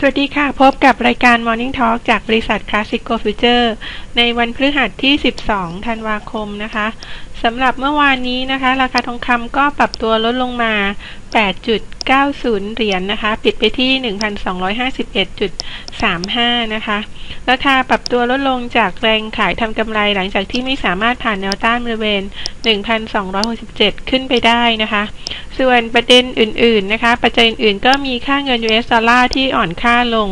สวัสดีค่ะ พบกับรายการ Morning Talk จากบริษัท Classico Future ในวันพฤหัสที่ 12 ธันวาคมนะคะสำหรับเมื่อวานนี้นะคะ ราคาทองคำก็ปรับตัวลดลงมา 8.90 เหรียญนนะคะ ปิดไปที่ 1,251.35 นะคะ ราคาปรับตัวลดลงจากแรงขายทำกำไรหลังจากที่ไม่สามารถผ่านแนวต้านบริเวณ 1,267 ขึ้นไปได้นะคะ ส่วนประเด็นอื่นๆนะคะ ปัจจัยอื่นๆ ก็มีค่าเงิน US ดอลลาร์ที่อ่อนค่าลง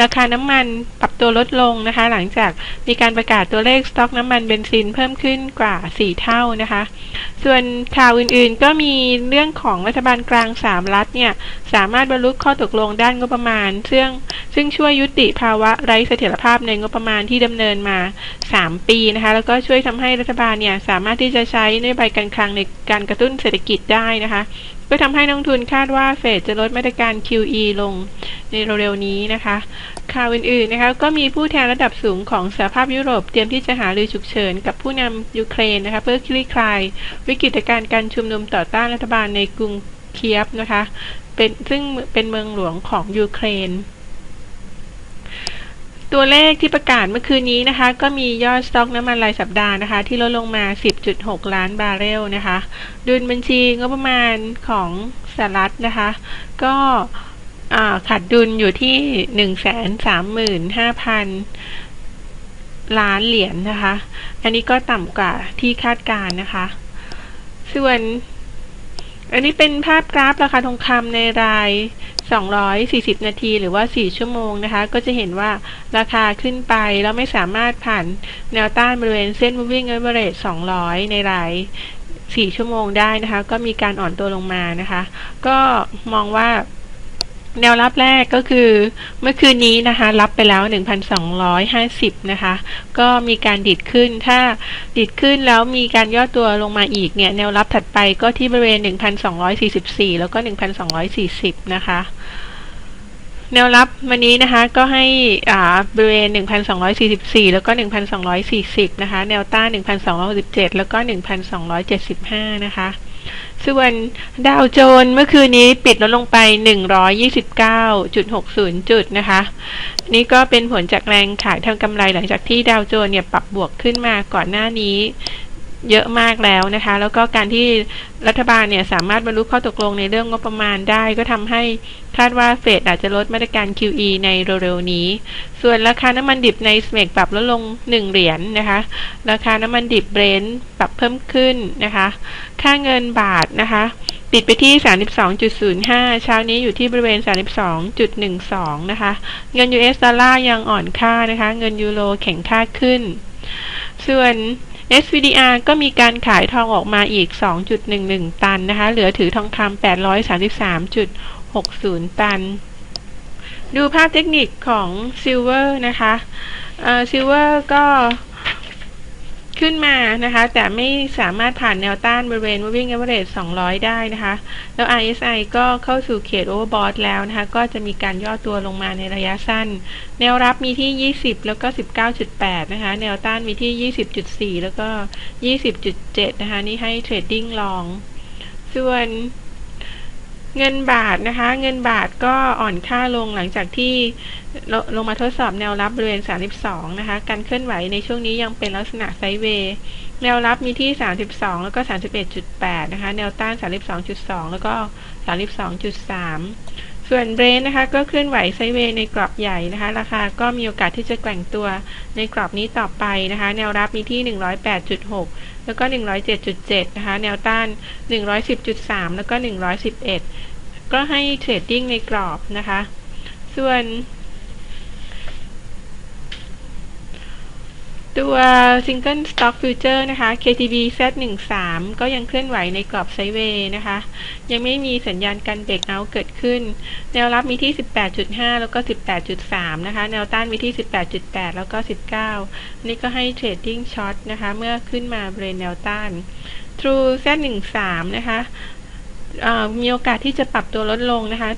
ราคาน้ำมันปรับตัวลดลงนะคะ หลังจากมีการประกาศตัวเลขสต็อกน้ำมันเบนซินเพิ่มขึ้นกว่า 4 เท่านะคะ ส่วนข่าวอื่นๆ ก็มีเรื่องของรัฐบาลกลาง3รัฐเนี่ย สามารถบรรลุข้อตกลงด้านงบประมาณ ซึ่งซึ่งช่วยยุติภาวะไร้เสถียรภาพในงบประมาณที่ดำเนินมา 3 ปีนะคะ แล้วก็ช่วยทำให้รัฐบาลเนี่ยสามารถที่จะใช้นโยบายการคลังในการกระตุ้นเศรษฐกิจได้นะคะก็ทำให้นักทุนคาดว่าเฟดจะลดมาตรการ QE ลงในเร็วๆนี้นะคะ ข่าวอื่นๆนะคะก็มีผู้แทนระดับสูงของสหภาพยุโรปเตรียมที่จะหารือฉุกเฉินกับผู้นำยูเครนนะคะเพื่อคลี่คลาย วิกฤตการณ์การชุมนุมต่อต้านรัฐบาลในกรุงเคียฟนะคะเป็นซึ่งเป็นเมืองหลวงของยูเครน ตัวเลขที่ประกาศเมื่อคืนนี้นะคะ ก็มียอดสต็อกน้ำมันรายสัปดาห์นะคะ ที่ลดลงมา 10.6 ล้านบาร์เรลนะคะ ดุลบัญชีงบประมาณของสหรัฐนะคะ ก็ขาดดุลอยู่ที่หนึ่งแสนสามหมื่นห้าพันล้านเหรียญนนะคะ อันนี้ก็ต่ำกว่าที่คาดการนะคะ ส่วนอันนี้เป็นภาพกราฟราคาทองคำในราย 240 นาทีหรือว่า 4 ชั่วโมงนะคะ ก็จะเห็นว่าราคาขึ้นไปแล้วไม่สามารถผ่านแนวต้านบริเวณเส้น moving average 200 ในราย4 ชั่วโมงได้นะคะ ก็มีการอ่อนตัวลงมานะคะ ก็มองว่า แนวรับแรกก็คือเมื่อคืนนี้นะคะ รับไปแล้ว 1,250 นะคะ ก็มีการดิดขึ้นถ้าดิดขึ้นแล้วมีการย่อตัวลงมาอีกเนี่ย แนวรับถัดไปก็ที่บริเวณ 1,244 แล้วก็ 1,240 นะคะ แนวรับวันนี้นะคะก็ให้อ่าบริเวณ 1,244 แล้วก็ 1,240 นะคะ แนวต้าน 1,267 แล้วก็ 1,275 นะคะ ส่วนดาวโจนเมื่อคืนนี้ปิดลดลงไป 129.60 จุดนะคะ นี่ก็เป็นผลจากแรงขายทางกำไรหลังจากที่ดาวโจนเนี่ยปรับบวกขึ้นมาก่อนหน้านี้ เยอะมากแล้วนะคะ แล้วก็การที่รัฐบาลเนี่ยสามารถบรรลุข้อตกลงในเรื่องงบประมาณได้ ก็ทำให้คาดว่าเฟดอาจจะลดมาตรการ QE ในเร็วๆนี้ ส่วนราคาน้ำมันดิบในสเมกปรับลดลง 1 เหรียญนนะคะ ราคาน้ำมันดิบเบรนท์ปรับเพิ่มขึ้นนะคะ ค่าเงินบาทนะคะปิดไปที่ 32.05 เช้านี้อยู่ที่บริเวณ 32.12 นะคะ เงิน US ดอลลาร์ยังอ่อนค่านะคะ เงินยูโรแข็งค่าขึ้น ส่วน SVDR ก็มีการขายทองออกมาอีก 2.11 ตันนะคะ เหลือถือทองคำ833.60 ตัน ดูภาพเทคนิคของซิลเวอร์นะคะซิลเวอร์ก็ ขึ้นมานะคะ แต่ไม่สามารถผ่านแนวต้านบริเวณ moving average 200 ได้นะคะ แล้ว RSI ก็เข้าสู่เขต overbought แล้วนะคะ ก็จะมีการย่อตัวลงมาในระยะสั้น แนวรับมีที่ 20 แล้วก็ 19.8 นะคะ แนวต้านมีที่ 20.4 แล้วก็ 20.7 นะคะ นี่ให้เทรดดิ้งลอง ส่วน เงินบาทนะคะ เงินบาทก็อ่อนค่าลงหลังจากที่ลงมาทดสอบแนวรับบริเวณ 32 นะคะ การเคลื่อนไหวในช่วงนี้ยังเป็นลักษณะไซเวย์ แนวรับมีที่ 32 แล้วก็ 31.8 นะคะ แนวต้าน 32.2 แล้วก็ 32.3 ส่วนเบรนนะคะก็เคลื่อนไหวไซเวย์ในกรอบใหญ่นะคะ ราคาก็มีโอกาสที่จะแกว่งตัวในกรอบนี้ต่อไปนะคะ แนวรับมีที่ 108.6 แล้วก็ 107.7 นะคะ แนวต้าน 110.3 แล้วก็ 111 ก็ให้เทรดดิ้งในกรอบนะคะ ส่วน ตัว Single Stock Future นะคะ KTB Z13 ก็ยังเคลื่อนไหวในกรอบไซเวย์นะคะ ยังไม่มีสัญญาณการเบรกเอาเกิดขึ้น แนวรับมีที่ 18.5 แล้วก็ 18.3 นะคะ แนวต้านมีที่ 18.8 แล้วก็ 19 นี่ก็ให้เทรดดิ้งช็อตนะคะ เมื่อขึ้นมาบริเวณแนวต้าน True Z13 นะคะ มีโอกาสที่จะปรับตัวลดลงนะคะ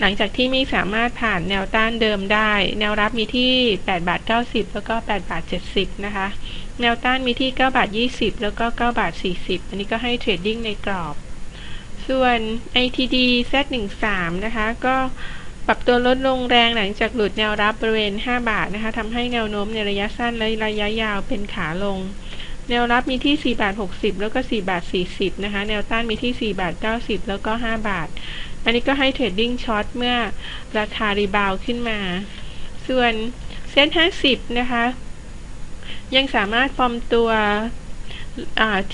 หลังจากที่ไม่สามารถผ่านแนวต้านเดิมได้ แนวรับมีที่8บาท90 แล้วก็8บาท70 นะคะ แนวต้านมีที่9บาท20 แล้วก็9บาท40 อันนี้ก็ให้เทรดดิ้งในกรอบ ส่วน ITD Z13 นะคะก็ปรับตัวลดลงแรงหลังจากหลุดแนวรับบริเวณ 5 บาทนะคะทำให้แนวโน้มในระยะสั้นและระยะยาวเป็นขาลง แนวรับมีที่ 4 บาท 60 แล้วก็ 4 บาท 40 นะคะ แนวต้านมีที่ 4 บาท 90 แล้วก็ 5 บาท อันนี้ก็ให้เทรดดิ้งช็อตเมื่อราคารีบาวขึ้นมา ส่วนเซ็น50 นะคะ ยังสามารถฟอร์มตัว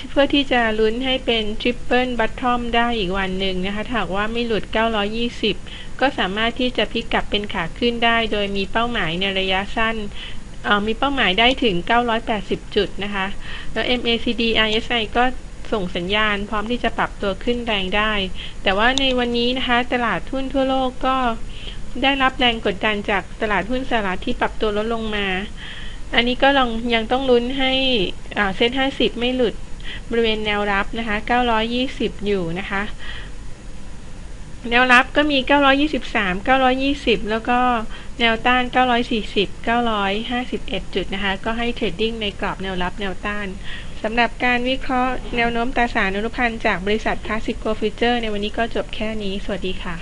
เพื่อที่จะลุ้นให้เป็นทริปเปิลบัตทอมได้อีกวันหนึ่งนะคะถ้าหากว่าไม่หลุด 920 ก็สามารถที่จะพลิกกลับเป็นขาขึ้นได้ โดยมีเป้าหมายในระยะสั้น มีเป้าหมายได้ถึง 980 จุดนะคะ แล้ว MACD RSI ก็ส่งสัญญาณพร้อมที่จะปรับตัวขึ้นแรงได้ แต่ว่าในวันนี้นะคะ ตลาดหุ้นทั่วโลกก็ได้รับแรงกดดันจากตลาดหุ้นสหรัฐที่ปรับตัวลดลงมา อันนี้ก็ลองยังต้องลุ้นให้เซ็น50ไม่หลุดบริเวณแนวรับนะคะ 920 อยู่นะคะ แนวรับก็มี 923 920 แล้วก็ แนวต้าน 940 951 จุดนะคะ ก็ให้เทรดดิ้งในกรอบแนวรับแนวต้านสำหรับการวิเคราะห์แนวโน้มตราสารอนุพันธ์จากบริษัทคลาสสิกโกฟิเจอร์ในวันนี้ก็จบแค่นี้ สวัสดีค่ะ